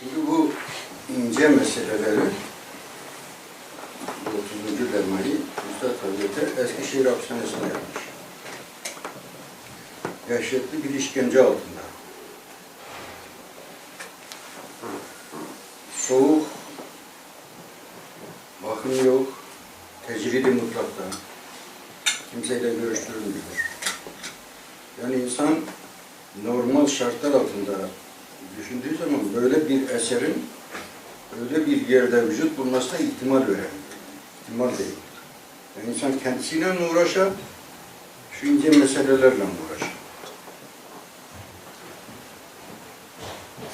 Şimdi bu ince meseleleri bu 30. dermayı Üstad Hazretleri Eskişehir Hapishanesi'nde yapmış. Dehşetli bir işkence altında. Soğuk, bakım yok, tecridi mutlakta. Kimseyle görüştürülmüyor. Yani insan normal şartlar altında düşündüğü zaman böyle bir eserin öyle bir yerde vücut bulmasına ihtimal veremiyor. İhtimal değil. Yani insan kendisiyle mi uğraşar, şu ince meselelerle mi uğraşar?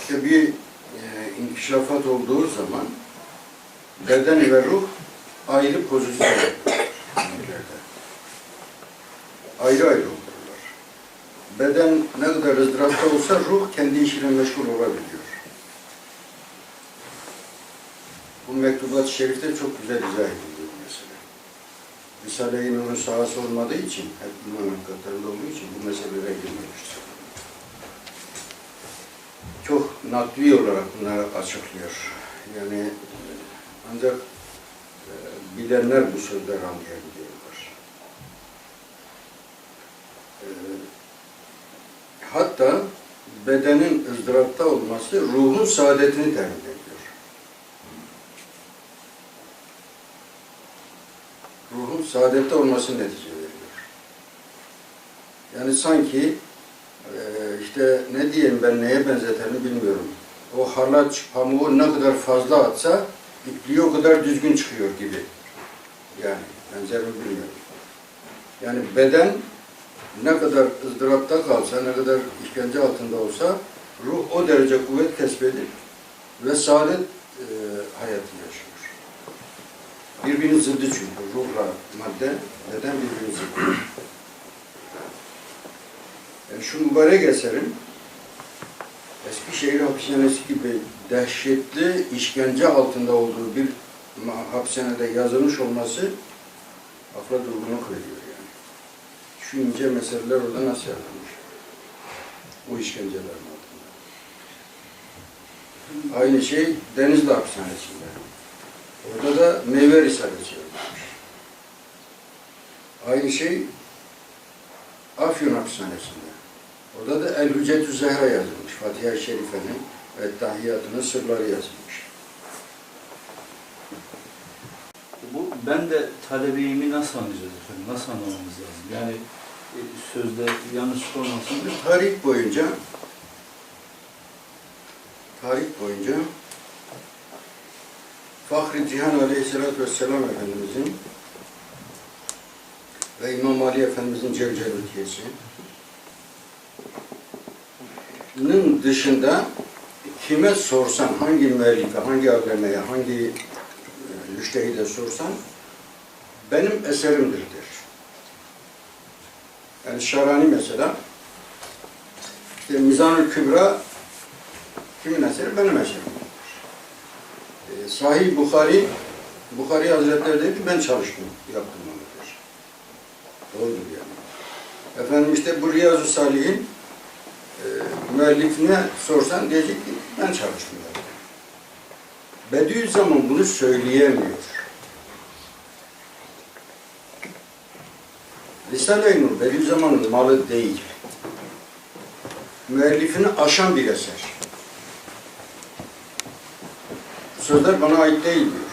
İşte bir e, inkişafat olduğu zaman beden ve ruh ayrı pozisyon. Ayrı ayrı olurlar. Beden ne kadar ızdırapta olsa ruh kendi işiyle meşgul olabiliyor. Bu mektubat-ı şerifte çok güzel izah ediliyor bu mesele. Risale-i Nur'un sahası olmadığı için, hep iman hakikatlerinde olduğu için bu meselelere girmemiştir. Çok nakli olarak bunları açıklıyor. Yani e, ancak e, bilenler bu sözleri anlayabiliyorlar. E, hatta bedenin ızdırapta olması ruhun saadetini temin ediyor. Ruhun saadette olmasını netice veriyor. Yani sanki e, işte ne diyeyim ben neye benzeterini bilmiyorum. O harlaç pamuğu ne kadar fazla atsa ipliği o kadar düzgün çıkıyor gibi. Yani benzer mi bilmiyorum. Yani beden ne kadar ızdırapta kalsa, ne kadar işkence altında olsa ruh o derece kuvvet kesbedir ve saadet e, hayatı yaşıyor. Birbirinin zıddı çünkü. Ruhla madde, beden birbirinin zıddı. Yani şu mübarek eserin Eskişehir Hapishanesi gibi dehşetli işkence altında olduğu bir hapishanede yazılmış olması akla durgunluk veriyor. Şu ince meseleler orada nasıl yazılmış? Bu işkencelerin altında. Aynı şey Denizli Hapishanesi'nde. Orada da meyve risalesi yazılmış. Aynı şey Afyon Hapishanesi'nde. Orada da El Hücetü Zehra yazılmış. Fatiha-i Şerife'nin ve Tahiyyatının sırları yazılmış. Bu ben de talebeyimi nasıl anlayacağız efendim? Nasıl anlamamız lazım? Yani sözde yanlış olmasın. Tarih boyunca tarih boyunca Fahri Cihan Aleyhisselatü Vesselam Efendimizin ve İmam Ali Efendimizin Cevcelutiyesi nin dışında kime sorsan, hangi müellife, hangi alemeye, hangi e, müştehide sorsan benim eserimdir der. Yani Şarani mesela işte Mizan-ı Kübra kimin eseri? Benim eserim. E, Sahih Bukhari Bukhari Hazretleri dedi ki ben çalıştım, yaptım onu der. Doğrudur yani. Efendim işte bu Riyazu Salih'in e, müellifine sorsan diyecek ki ben çalıştım. Bediüzzaman bunu söyleyemiyor. Risale-i Nur Bediüzzaman'ın malı değil. Müellifini aşan bir eser. Sözler bana ait değil diyor.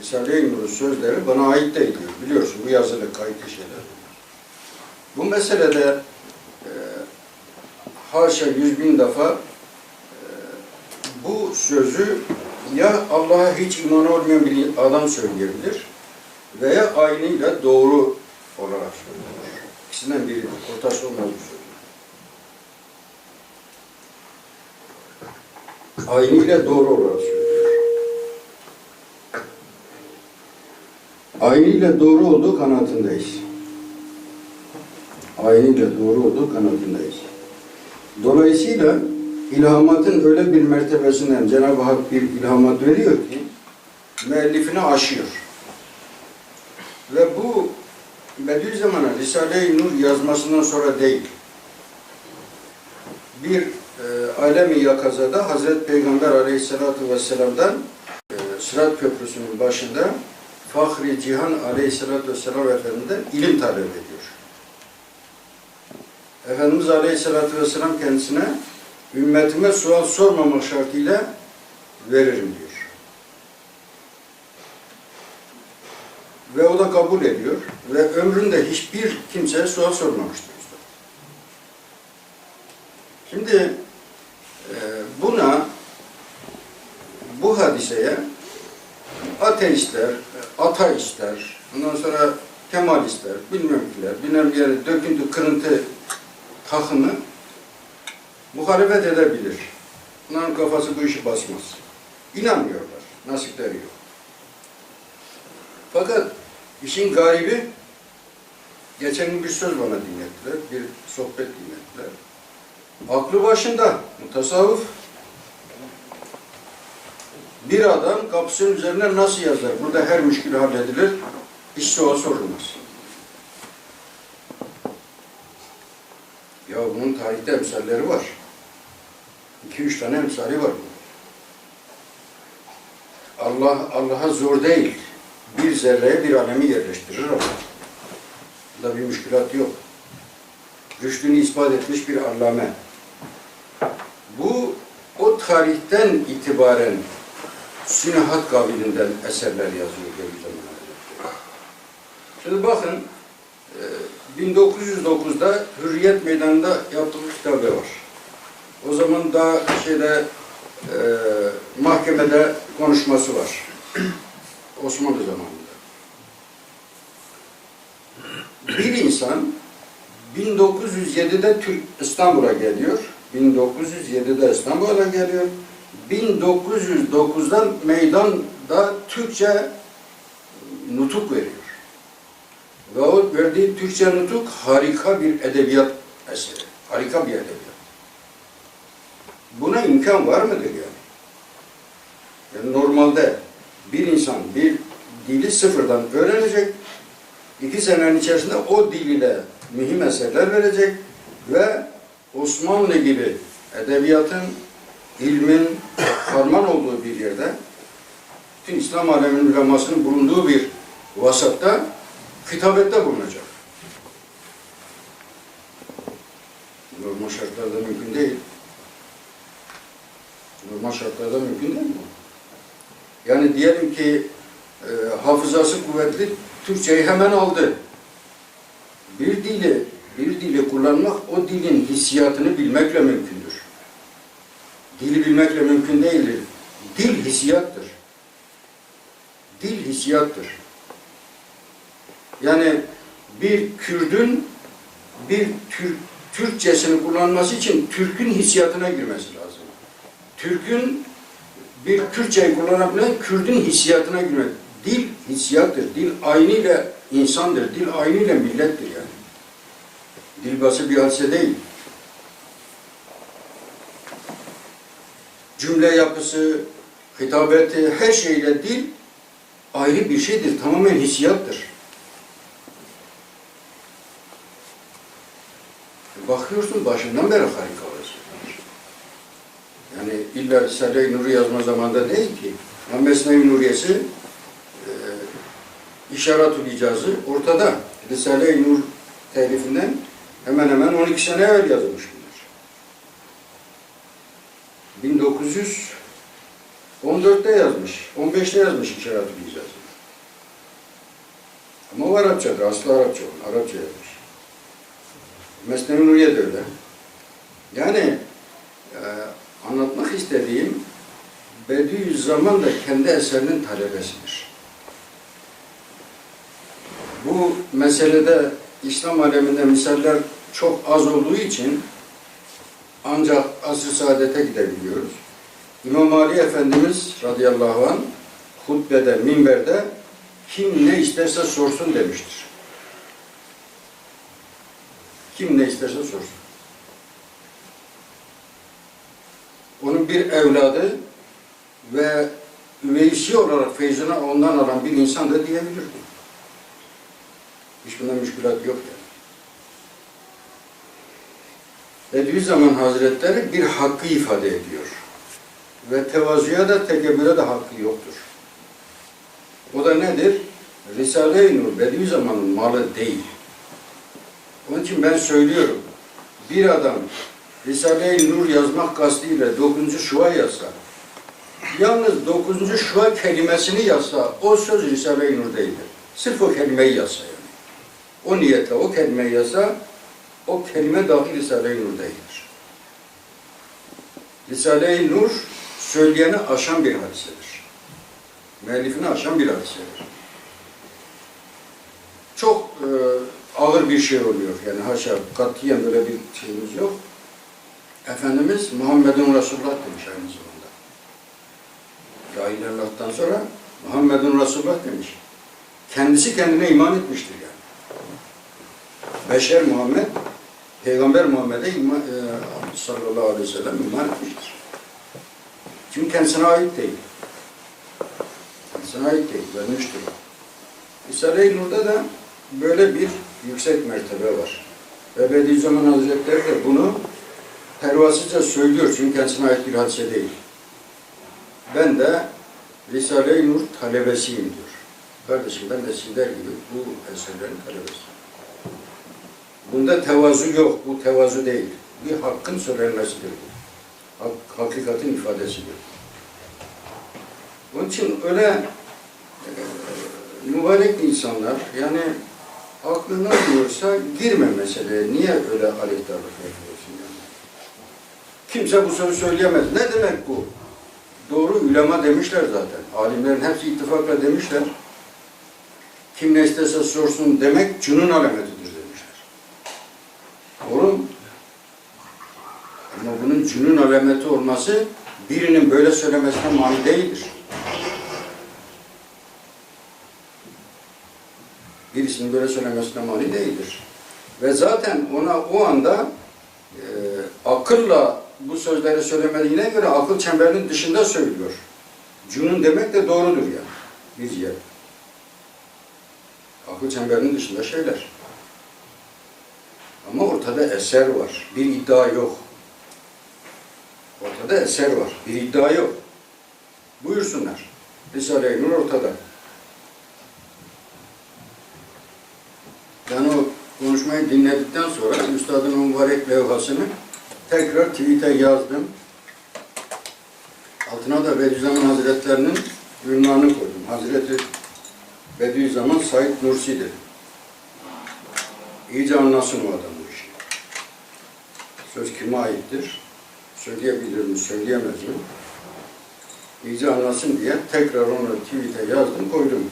Risale-i Nur'un sözleri bana ait değil diyor. Biliyorsun bu yazılı kayıtlı şeyler. Bu meselede e, haşa yüz bin defa e, bu sözü ya Allah'a hiç iman olmayan bir adam söyleyebilir veya aynıyla doğru olarak söylenir. İkisinden biri, ortası olmaz söz. Aynıyla doğru olarak söylüyor. Aynıyla doğru olduğu kanaatindeyiz. Aynıyla doğru olduğu kanaatindeyiz. Dolayısıyla ilhamatın öyle bir mertebesinden Cenab-ı Hak bir ilhamat veriyor ki müellifini aşıyor. Ve bu Bediüzzaman'a Risale-i Nur yazmasından sonra değil. Bir e, alemi yakazada Hazreti Peygamber Aleyhisselatü Vesselam'dan e, Sırat Köprüsü'nün başında Fahri Cihan Aleyhisselatü Vesselam Efendimiz'den ilim talep ediyor. Efendimiz Aleyhisselatü Vesselam kendisine ümmetime sual sormamak şartıyla veririm diyor. Ve o da kabul ediyor ve ömründe hiçbir kimseye sual sormamıştır. Şimdi e, buna bu hadiseye ateistler, ateistler, ondan sonra kemalistler, bilmem kiler, bilmem yani döküntü, kırıntı takımı muhalefet edebilir. Bunların kafası bu işi basmaz. İnanmıyorlar. Nasipleri yok. Fakat işin garibi geçen gün bir söz bana dinlettiler. Bir sohbet dinlettiler. Aklı başında mutasavvıf bir adam kapısının üzerine nasıl yazar? Burada her müşkül halledilir. Hiç sual sorulmaz. Ya bunun tarihte emsalleri var. İki üç tane emsali var. Allah Allah'a zor değil. Bir zerreye bir alemi yerleştirir Allah. Bunda bir müşkülat yok. Rüştünü ispat etmiş bir allame. Bu o tarihten itibaren Sünehat kabilinden eserler yazıyor Bediüzzaman. Şimdi bakın e, 1909'da Hürriyet Meydanı'nda yaptığı kitabı var. O zaman daha şeyde e, mahkemede konuşması var. Osmanlı zamanında. Bir insan 1907'de Türk İstanbul'a geliyor. 1907'de İstanbul'a geliyor. 1909'dan meydanda Türkçe nutuk veriyor. Ve o verdiği Türkçe nutuk harika bir edebiyat eseri. Harika bir edebiyat. Buna imkan var mıdır yani? yani normalde bir insan bir dili sıfırdan öğrenecek, iki senenin içerisinde o dil ile mühim eserler verecek ve Osmanlı gibi edebiyatın, ilmin karman olduğu bir yerde, bütün İslam aleminin ulemasının bulunduğu bir vasatta hitabette bulunacak. Normal şartlarda mümkün değil. Normal şartlarda mümkün değil mi? Yani diyelim ki e, hafızası kuvvetli Türkçeyi hemen aldı. Bir dili, bir dili kullanmak o dilin hissiyatını bilmekle mümkündür. Dili bilmekle mümkün değildir. Dil hissiyattır. Dil hissiyattır. Yani bir Kürdün bir Türk, Türkçesini kullanması için Türk'ün hissiyatına girmesi lazım. Türk'ün bir Kürtçeyi kullanabilen Kürdün hissiyatına girmek. Dil hissiyattır. Dil aynıyla insandır. Dil aynıyla millettir yani. Dil bası bir hadise değil. Cümle yapısı, hitabeti, her şeyle dil ayrı bir şeydir. Tamamen hissiyattır. Bakıyorsun başından beri harika vaziyetler. Yani illa Risale-i Nur'u yazma zamanında değil ki. Ama Mesnevi Nuriyesi e, İşarat-ül İcazı ortada. Risale-i Nur telifinden hemen hemen 12 sene evvel yazılmış bunlar. 1914'te yazmış, 15'te yazmış İşarat-ül İcazı. Ama o Arapçadır, aslı Arapça olan, Arapça yazmış. Mesnevi Nuriye de öyle. Yani anlatmak istediğim Bediüzzaman da kendi eserinin talebesidir. Bu meselede İslam aleminde misaller çok az olduğu için ancak asr-ı saadete gidebiliyoruz. İmam Ali Efendimiz radıyallahu anh hutbede, minberde kim ne isterse sorsun demiştir. Kim ne isterse sorsun. Onun bir evladı ve üveysi olarak feyzini ondan alan bir insan da diyebilirdi. Hiç bunda müşkülat yok yani. Bediüzzaman Hazretleri bir hakkı ifade ediyor. Ve tevazuya da tekebbüre de hakkı yoktur. O da nedir? Risale-i Nur Bediüzzaman'ın malı değil. Onun için ben söylüyorum. Bir adam Risale-i Nur yazmak kastıyla 9. şua yazsa, yalnız 9. şua kelimesini yazsa, o söz Risale-i Nur değildir. Sırf o kelimeyi yazsa yani. O niyetle o kelimeyi yazsa, o kelime dahi Risale-i Nur değildir. Risale-i Nur, söyleyeni aşan bir hadisedir. Müellifini aşan bir hadisedir. Çok e, ağır bir şey oluyor. Yani haşa katiyen böyle bir şeyimiz yok. Efendimiz Muhammedun Resulullah demiş aynı zamanda. La ilahe illallah'tan sonra Muhammedun Resulullah demiş. Kendisi kendine iman etmiştir yani. Beşer Muhammed, Peygamber Muhammed'e iman, e, sallallahu aleyhi ve sellem iman etmiştir. Çünkü kendisine ait değil. Kendisine ait değil, vermiştir o. Risale-i Nur'da da böyle bir yüksek mertebe var. Ve Bediüzzaman Hazretleri de bunu pervasızca söylüyor çünkü kendisine ait bir hadise değil. Ben de Risale-i Nur talebesiyim diyor. Kardeşim ben de sizler gibi bu eserlerin talebesiyim. Bunda tevazu yok, bu tevazu değil. Bir hakkın söylenmesidir bu. Hak, hakikatin ifadesidir. Onun için öyle e, mübarek insanlar yani aklına diyorsa girme meseleye. Niye öyle aleyhtarlık yapıyorsun? Kimse bu sözü söyleyemez. Ne demek bu? Doğru ulema demişler zaten. Alimlerin hepsi ittifakla demişler. Kim ne istese sorsun demek cünun alametidir demişler. Doğru? Ama bunun cünun alameti olması birinin böyle söylemesine mani değildir. birisinin böyle söylemesine mani değildir. Ve zaten ona o anda e, akılla bu sözleri söylemediğine göre akıl çemberinin dışında söylüyor. Cunun demek de doğrudur yani. Biz yer. Akıl çemberinin dışında şeyler. Ama ortada eser var. Bir iddia yok. Ortada eser var. Bir iddia yok. Buyursunlar. Risale-i Nur ortada. Ben o konuşmayı dinledikten sonra Üstadın mübarek levhasını tekrar tweet'e yazdım. Altına da Bediüzzaman Hazretlerinin ünvanını koydum. Hazreti Bediüzzaman Said Nursi dedim. İyice anlasın o adam bu işi. Söz kime aittir? Söyleyebilir mi, söyleyemez mi? İyice anlasın diye tekrar onu tweet'e yazdım, koydum.